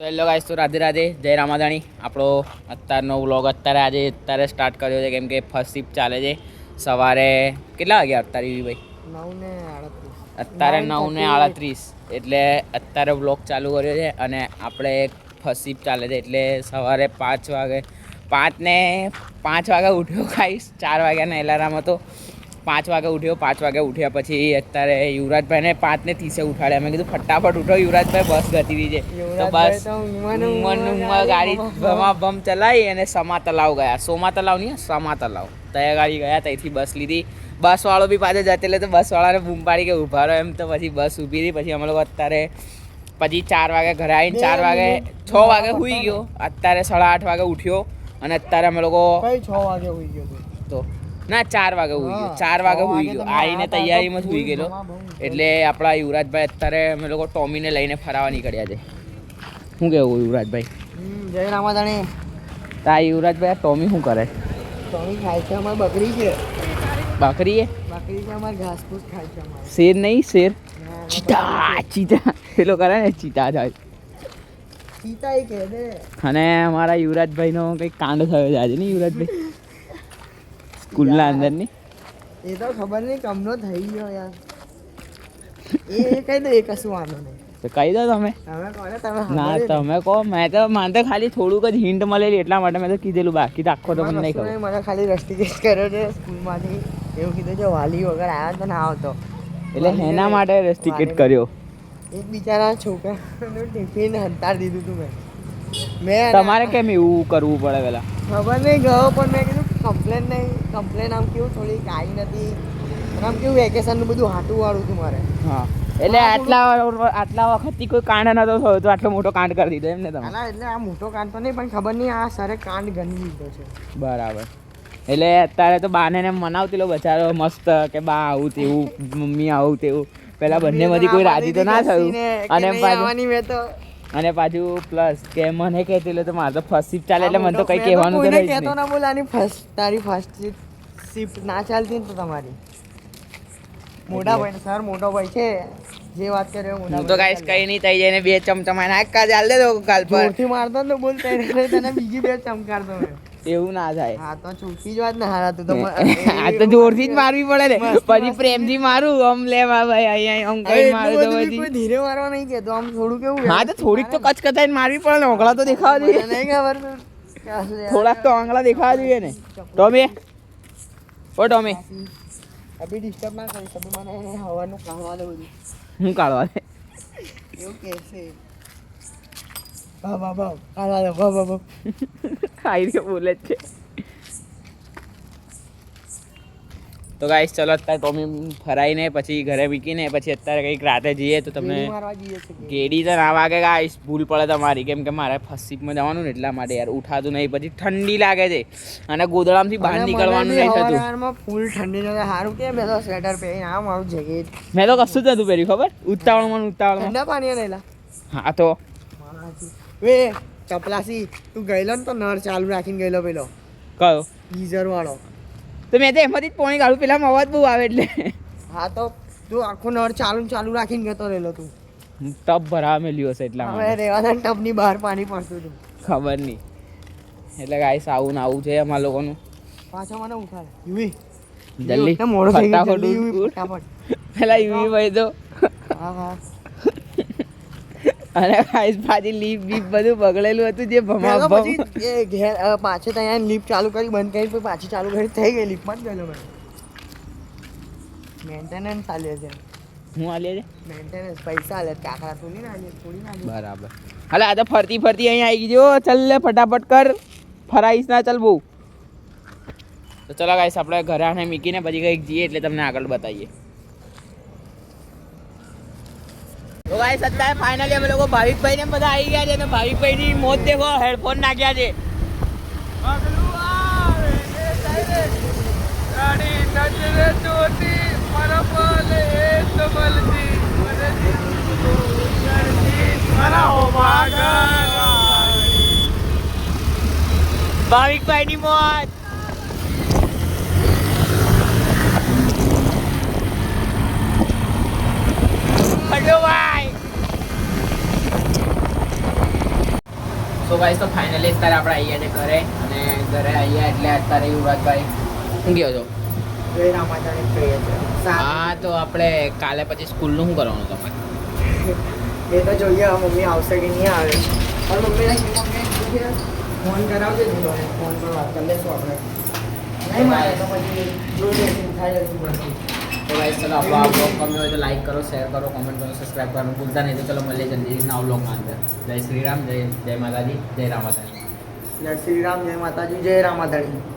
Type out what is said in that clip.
Hello guys તો રાધે રાધે જય રામાધાણી આપણો અત્યારનો વ્લોગ અત્યારે આજે અત્યારે સ્ટાર્ટ કર્યો છે કેમ કે ફર્સ્ટ શિફ્ટ ચાલે છે. સવારે કેટલા વાગ્યા અત્યારે ભાઈ નવ ને આડત્રીસ. અત્યારે નવ ને આડત્રીસ. એટલે અત્યારે વ્લોગ ચાલુ કર્યો છે અને આપણે ફર્સ્ટ શિફ્ટ ચાલે છે. એટલે સવારે પાંચ વાગે પાંચ ને પાંચ વાગે ઉઠ્યો ખાઈશ ચાર વાગ્યાનો એલાર્મ હતો. પાંચ વાગે ઉઠ્યો પાંચ વાગે ઉઠ્યા પછી અત્યારે યુવરાજભાઈને પાંચ ને ત્રીસે ઉઠાડ્યા. મેં કીધું ફટાફટ ઉઠો યુવરાજભાઈ બસ ગતી રહી તો બસ ઊંઘમાં ગાડી ભમા ભમ. ચલાવી અને સમા તલાવ ગયા. સોમા તલાવ નહીં સમા તલાવ તયા ગાડી ગયા ત્યાંથી બસ લીધી. બસ વાળો બી પાછો જતે એટલે તો બસ વાળાને બૂમ પાડી કે ઊભા રહો. એમ તો પછી બસ ઊભી રહી. પછી અમે લોકો અત્યારે પછી ચાર વાગે ઘરે આવીને ચાર વાગે છ વાગે સુઈ ગયો. અત્યારે સાડા આઠ વાગે ઉઠ્યો. અને અત્યારે અમે લોકો છ વાગે સુઈ ગયો તો ના ચાર વાગે સુઈ ગયો. ચાર વાગે વાગે ગયો. આવીને તૈયારીમાં સુઈ ફૂલ ગયેલો. એટલે આપણા યુવરાજભાઈ અત્યારે અમે લોકો ટોમીને લઈને ફરાવા નીકળ્યા છે. શું કેવું યુવરાજભાઈ? જય રામાદાણી તા યુવરાજભાઈ ટોમી શું કરે? ટોમી ખાય છે અમારે બકરી છે. બકરી એ બકરી છે અમારે ઘાસફૂસ ખાય છે શેર નહીં શેર? ના, ના, ચીતા ચીતા. પેલો કરે ને ચીતા થાય. ચીતા એ કહે અને અમારા યુવરાજભાઈનો કંઈક કાંડ થયો છે આજે નહીં યુવરાજભાઈ? સ્કૂલના અંદરની એ તો ખબર નહીં કમનો થઈ ગયો યાર. એ કહી દે એ કશું વાંધો નહીં. તો કહી દો તમે. ના તમે કહો મેં તો મને તો ખાલી થોડુંક જ હિન્ટ મળેલી એટલા માટે મેં તો કીધેલું બાકી તો આખો તો મને નહીં ખબર. મને ખાલી રસ્ટિકેટ કર્યો છે સ્કૂલમાંથી. એવું કીધું છે વાલી વગર આવ્યો તો ના આવતો. એટલે એના માટે રેસ્ટિકેટ કર્યો. એક બિચારા છોકરાનું ટિફિન હંતાર દીધું તું મેં. મેં તમારે કેમ એવું કરવું પડે પેલા? ખબર નહીં ગયો પણ મેં કીધું કમ્પ્લેન નહીં કમ્પ્લેન આમ કેવું થોડીક આવી નથી. આમ કેવું વેકેશનનું બધું હાટું વાળું હતું મારે. હા. એટલે આટલા આટલા વખતથી કોઈ કાંડ નતો થયો તો આટલો મોટો કાંડ કરી દીધો એમ ને તમે એટલે આ મોટો કાંડ તો નહીં પણ ખબર નહીં આ સરે કાંડ ગણી લીધો છે. બરાબર. એટલે અત્યારે તો બાને ને મનાવતી લો બચારો મસ્ત કે બા આવું તેવું મમ્મી આવું તેવું. પેલા બંને માંથી કોઈ રાજી તો ના થયું. અને પાછું મેં તો અને પાછું પ્લસ કે મને કહેતી લો તો મારે તો ફર્સ્ટ શિફ્ટ ચાલે એટલે મને તો કઈ કહેવાનું તો નહીં કહેતો ના બોલ આની ફર્સ્ટ તારી ફર્સ્ટ શિફ્ટ ના ચાલતી ને તો તમારી. મોટા ભાઈ સર મોટો ભાઈ છે. જે વાત કરે હું તો ગાઈસ કઈ નહીં થઈ જઈને બે ચમચમા નાખા ચાલ દે તો કાલ પર. મારતો ને બોલ તને બીજી બે ચમકારતો મેં. એવું ના થાય. હા તો ચૂકી જ વાત ને હારા તું તો આ તો જોરથી જ મારવી પડે ને. પછી. પ્રેમથી મારું આમ લે ભાઈ અહીંયા આમ કઈ મારું તો પછી. ધીરે મારવા નહીં કહેતો આમ થોડું કેવું હા તો થોડીક તો કચકચાઈને મારવી પડે ને ઓગળા તો દેખાવા જોઈએ. નહીં ખબર તું છે. થોડાક તો આંગળા દેખાવા જોઈએ ને. ટોમી. ઓ ટોમી. અભી ડિસ્ટર્બ ના કરીશ અભી મને હવાનું કાઢવા દે બધું. હું કાઢવા દે. એવું કે ભાવ ખાઈ રહ્યો બોલે છે. તો ગાઈસ ચલો અત્યારે ટોમી ફરાઈને પછી ઘરે મૂકીને પછી અત્યારે કંઈક રાતે જઈએ તો તમને ગેડી તો ના વાગે ગાઈસ ભૂલ પડે તમારી. કેમ કે મારે ફર્સ્ટ જવાનું ને એટલા માટે યાર ઉઠાતું નહીં પછી ઠંડી લાગે છે. અને ગોદડામાંથી બહાર નીકળવાનું નહીં થતું. ફૂલ ઠંડી લાગે. સારું કે મેં તો સ્વેટર પહેરીને આ મારું જેકેટ મેં તો કશું જ નતું પહેર્યું ખબર? ઉતાવળમાં ઉતાવળમાં. ઠંડા પાણી રહેલા. હા તો વે ચપલાસી તું ગયેલો ને તો નળ ચાલુ રાખીને ગયેલો પેલો. કયો? ગીઝર વાળો તો મેં તો એમાંથી જ પોણી કાઢું પેલા અવાજ બહુ આવે એટલે. હા તો તું આખો નળ ચાલુ ચાલુ રાખીને ગયો રહેલો તું. ટબ ભરાવા મેલ્યો હશે એટલા હવે રેવાના ટબની બહાર પાણી પડતું હતું. ખબર નહીં. એટલે ગાઈસ આવું ને આવું છે અમારા લોકોનું. પાછો મને ઉઠાડે. યુવી. જલ્દી. મોડો થઈ ગયો. પેલા યુવી ભાઈ તો. હા હા. અને ગાઈસ પાછી લીપ બીપ બધું બગડેલું હતું જે ભમા ભમ પછી ઘેર પાછે ત્યાં લિફ્ટ ચાલુ કરી બંધ કરી પછી પાછી ચાલુ કરી થઈ ગઈ લિફ્ટમાં જ ગયેલો મેં મેન્ટેનન્સ ચાલે છે. હું આલે છે મેન્ટેનન્સ પૈસા આલે કાકરા નહીં ના થોડી ના બરાબર. હાલે આ તો ફરતી ફરતી અહીંયા આવી ગયો. ચાલ લે ફટાફટ કર. ફરાઈશ ના ચાલ બહુ. તો ચલો ગાઈસ આપણે ઘરે આને મૂકીને પછી કંઈક જઈએ એટલે તમને આગળ બતાવીએ. તો ગાઈસ અત્યારે ફાઇનલી અમે લોકો ભાવિકભાઈ ને બધા આવી ગયા છે અને ભાવિકભાઈ ની મોત દેખો, હેડફોન નાખ્યા છે. ભાવિકભાઈ ની મોત હલો ભાઈ સો ગાઈસ તો ફાઇનલી અત્યારે આપણે આવીએ છીએ ઘરે. અને ઘરે આવીએ એટલે અત્યારે યુવરાજભાઈ શું કહો છો હા તો? આપણે કાલે પછી સ્કૂલનું શું કરવાનું તમારે? એ તો જોઈએ મમ્મી આવશે કે નહીં આવે. પણ મમ્મીને મમ્મી ફોન કરાવજે ફોન પર વાત કરી લેશું આપણે. નહીં મારે તો પછી જોઈ થાય તો ગાઈસ ચલો આપણો આ બ્લોગ ગમ્યો હોય તો લાઈક કરો શેર કરો કોમેન્ટ કરો સબસ્ક્રાઈબ કરવાનું ભૂલતા નહીં. તો ચલો, મળીએ જલ્દી નવ બ્લોગમાં અંદર. જય શ્રી રામ, જય જય માતાજી, જય રામાતાજી જય શ્રી રામ, જય માતાજી, જય રામાધણી